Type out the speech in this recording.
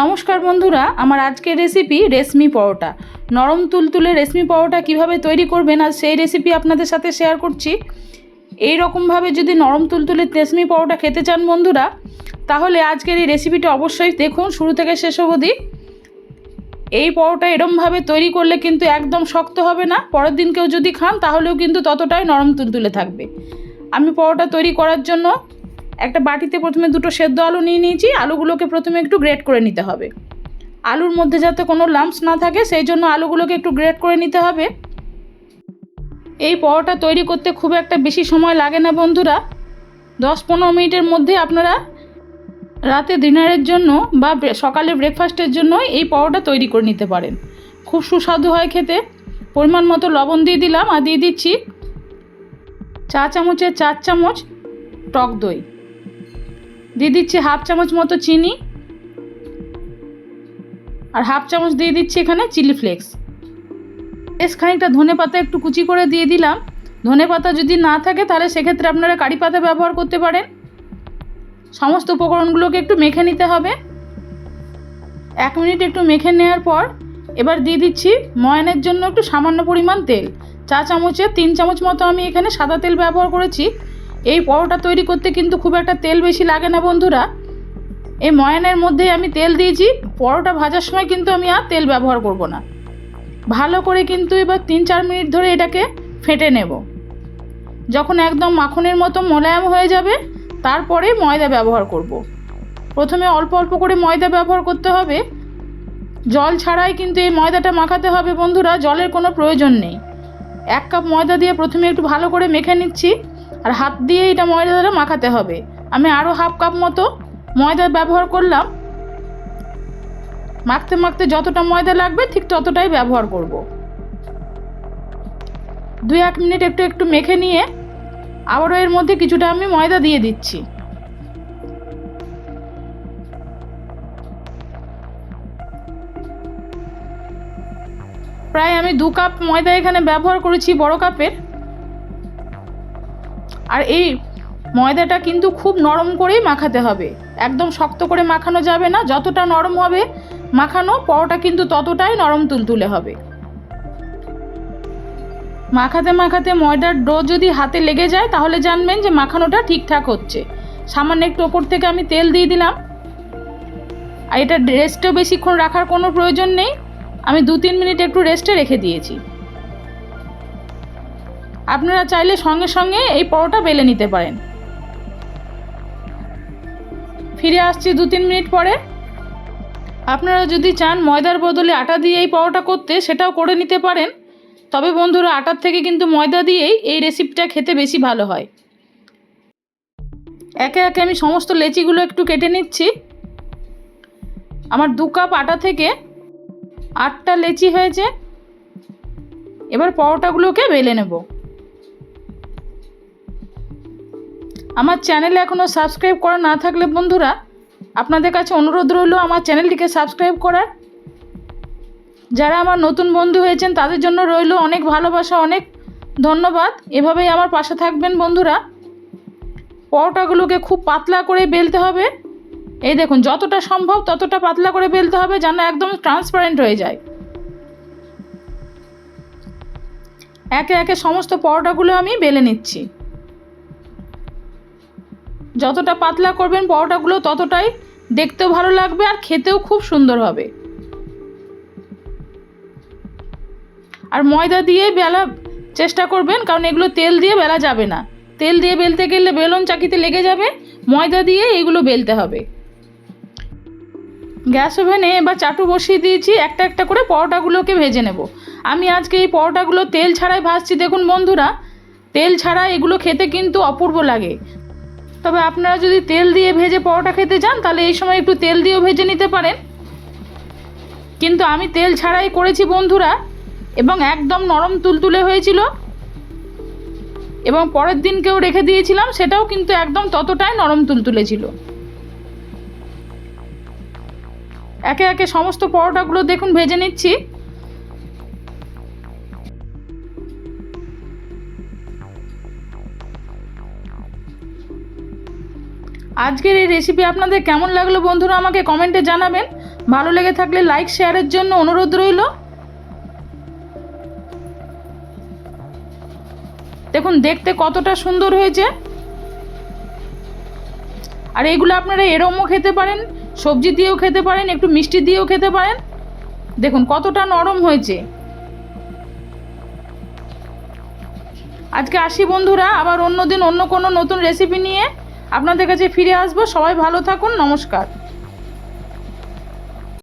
নমস্কার বন্ধুরা, আমার আজকের রেসিপি রেশমি পরোটা। নরম তুলতুলে রেশমি পরোটা কীভাবে তৈরি করবেন আর সেই রেসিপি আপনাদের সাথে শেয়ার করছি। এই রকমভাবে যদি নরম তুলতুলে রেশমি পরোটা খেতে চান বন্ধুরা, তাহলে আজকের এই রেসিপিটা অবশ্যই দেখুন, শুরু থেকে শেষ অবধি। এই পরোটা এরমভাবে তৈরি করলে কিন্তু একদম শক্ত হবে না, পরের দিন কেউ যদি খান, তাহলেও কিন্তু ততটাই নরম তুলতুলে থাকবে। আমি পরোটা তৈরি করার জন্য একটা বাটিতে প্রথমে দুটো সেদ্ধ আলু নিয়ে নিয়েছি, আলুগুলোকে প্রথমে একটু গ্রেট করে নিতে হবে। আলুর মধ্যে যাতে কোনো লাম্পস না থাকে, সেই জন্য আলুগুলোকে একটু গ্রেট করে নিতে হবে। এই পরোটা তৈরি করতে খুব একটা বেশি সময় লাগে না বন্ধুরা। দশ পনেরো মিনিটের মধ্যে আপনারা রাতে ডিনারের জন্য বা সকালে ব্রেকফাস্টের জন্য এই পরোটা তৈরি করে নিতে পারেন। খুব সুস্বাদু হয় খেতে। পরিমাণ মতো লবণ দিয়ে দিলাম আর দিয়ে দিচ্ছি চা চামচের চার চামচ টক দই। দিয়ে দিচ্ছি হাফ চামচ মতো চিনি আর হাফ চামচ দিয়ে দিচ্ছি এখানে চিলি ফ্লেক্স। বেশ খানিকটা ধনে পাতা একটু কুচি করে দিয়ে দিলাম। ধনে পাতা যদি না থাকে তাহলে সেক্ষেত্রে আপনারা কারি পাতা ব্যবহার করতে পারেন। সমস্ত উপকরণগুলোকে একটু মেখে নিতে হবে। এক মিনিট একটু মেখে নেওয়ার পর এবার দিয়ে দিচ্ছি ময়ানের জন্য একটু সামান্য পরিমাণ তেল। চা চামচের তিন চামচ মতো আমি এখানে সাদা তেল ব্যবহার করেছি। এই পরোটা তৈরি করতে কিন্তু খুব একটা তেল বেশি লাগে না, বন্ধুরা। এই ময়ানের মধ্যেই আমি তেল দিয়েছি। পরোটা ভাজার সময় কিন্তু আমি আর তেল ব্যবহার করব না। ভালো করে কিন্তু এবার তিন চার মিনিট ধরে এটাকে ফেটে নেব। যখন একদম মাখনের মতো মোলায়েম হয়ে যাবে, তারপরে ময়দা ব্যবহার করব। প্রথমে অল্প অল্প করে ময়দা ব্যবহার করতে হবে। জল ছাড়াই কিন্তু এই ময়দাটা মাখাতে হবে, বন্ধুরা। জলের কোনো প্রয়োজন নেই। এক কাপ ময়দা দিয়ে প্রথমে একটু ভালো করে মেখে নিচ্ছি। আর হাত দিয়ে এটা ময়দাটা মাখাতে হবে। আমি আরও হাফ কাপ মতো ময়দা ব্যবহার করলাম। মাখতে মাখতে যতটা ময়দা লাগবে ঠিক ততটাই ব্যবহার করব। দুই এক মিনিট একটু একটু মেখে নিয়ে আবারও এর মধ্যে কিছুটা আমি ময়দা দিয়ে দিচ্ছি। প্রায় আমি দু কাপ ময়দা এখানে ব্যবহার করেছি বড় কাপের। আর এই ময়দাটা কিন্তু খুব নরম করেই মাখাতে হবে। একদম শক্ত করে মাখানো যাবে না, যতটা নরম হবে মাখানো, পরোটা কিন্তু ততটাই নরম তুলতুলে হবে। মাখাতে মাখাতে ময়দার ডো যদি হাতে লেগে যায়, তাহলে জানবেন যে মাখানোটা ঠিকঠাক হচ্ছে। সামান্য একটু ওপর থেকে আমি তেল দিয়ে দিলাম। আর এটা রেস্টেও বেশিক্ষণ রাখার কোনো প্রয়োজন নেই। আমি দু তিন মিনিট একটু রেস্টে রেখে দিয়েছি। আপনারা চাইলে সঙ্গে সঙ্গে এই পরোটা বেলে নিতে পারেন। ফিরে আসছি দু তিন মিনিট পরে। আপনারা যদি চান ময়দার বদলে আটা দিয়ে এই পরোটা করতে, সেটাও করে নিতে পারেন। তবে বন্ধুরা, আটার থেকে কিন্তু ময়দা দিয়েই এই রেসিপিটা খেতে বেশি ভালো হয়। একে একে আমি সমস্ত লেচিগুলো একটু কেটে নিচ্ছি। আমার দু কাপ আটা থেকে আটটা লেচি হয়েছে। এবার পরোটাগুলোকে বেলে নেব। আমার চ্যানেলে এখনও সাবস্ক্রাইব করা না থাকলে বন্ধুরা, আপনাদের কাছে অনুরোধ রইল আমার চ্যানেলটিকে সাবস্ক্রাইব করার। যারা আমার নতুন বন্ধু হয়েছেন, তাদের জন্য রইল অনেক ভালোবাসা, অনেক ধন্যবাদ। এভাবেই আমার পাশে থাকবেন বন্ধুরা। পরোটাগুলোকে খুব পাতলা করে বেলতে হবে। এই দেখুন, যতটা সম্ভব ততটা পাতলা করে বেলতে হবে যেন একদম ট্রান্সপারেন্ট হয়ে যায়। একে একে সমস্ত পরোটাগুলো আমি বেলে নিচ্ছি। যতটা পাতলা করবেন পরোটাগুলো, ততটাই দেখতেও ভালো লাগবে আর খেতেও খুব সুন্দর হবে। আর ময়দা দিয়ে বেলা চেষ্টা করবেন, কারণ এগুলো তেল দিয়ে বেলা যাবে না। তেল দিয়ে বেলতে গেলে বেলন চাকিতে লেগে যাবে, ময়দা দিয়ে এগুলো বেলতে হবে। গ্যাস ওভেনে বা চাটু বসিয়ে দিয়েছি, একটা একটা করে পরোটাগুলোকে ভেজে নেব। আমি আজকে এই পরোটাগুলো তেল ছাড়াই ভাজছি। দেখুন বন্ধুরা, তেল ছাড়া এগুলো খেতে কিন্তু অপূর্ব লাগে। তবে আপনারা যদি তেল দিয়ে ভেজে পরোটা খেতে চান তাহলে এই সময় একটু তেল দিয়েও ভেজে নিতে পারেন। কিন্তু আমি তেল ছাড়াই করেছি, বন্ধুরা, এবং একদম নরম তুলতুলে হয়েছিল। এবং পরের দিনকেও রেখে দিয়েছিলাম, সেটাও কিন্তু একদম ততটাই নরম তুলতুলে ছিল। একে একে সমস্ত পরোটাগুলো দেখুন, ভেজে নিচ্ছি। আজকের এই রেসিপি আপনাদের কেমন লাগল বন্ধুরা আমাকে কমেন্টে জানাবেন। ভালো লেগে থাকলে লাইক শেয়ারের জন্য অনুরোধ রইল। দেখুন, দেখতে কতটা সুন্দর হয়েছে। আর এইগুলো আপনারা এরমও খেতে পারেন, সবজি দিয়েও খেতে পারেন, একটু মিষ্টি দিয়েও খেতে পারেন। দেখুন, কতটা নরম হয়েছে। আজকে আসি বন্ধুরা, আবার অন্য দিন অন্য কোনো নতুন রেসিপি নিয়ে। আপনাদের কাছে ফিরে আসব। সবাই ভালো থাকুন নমস্কার।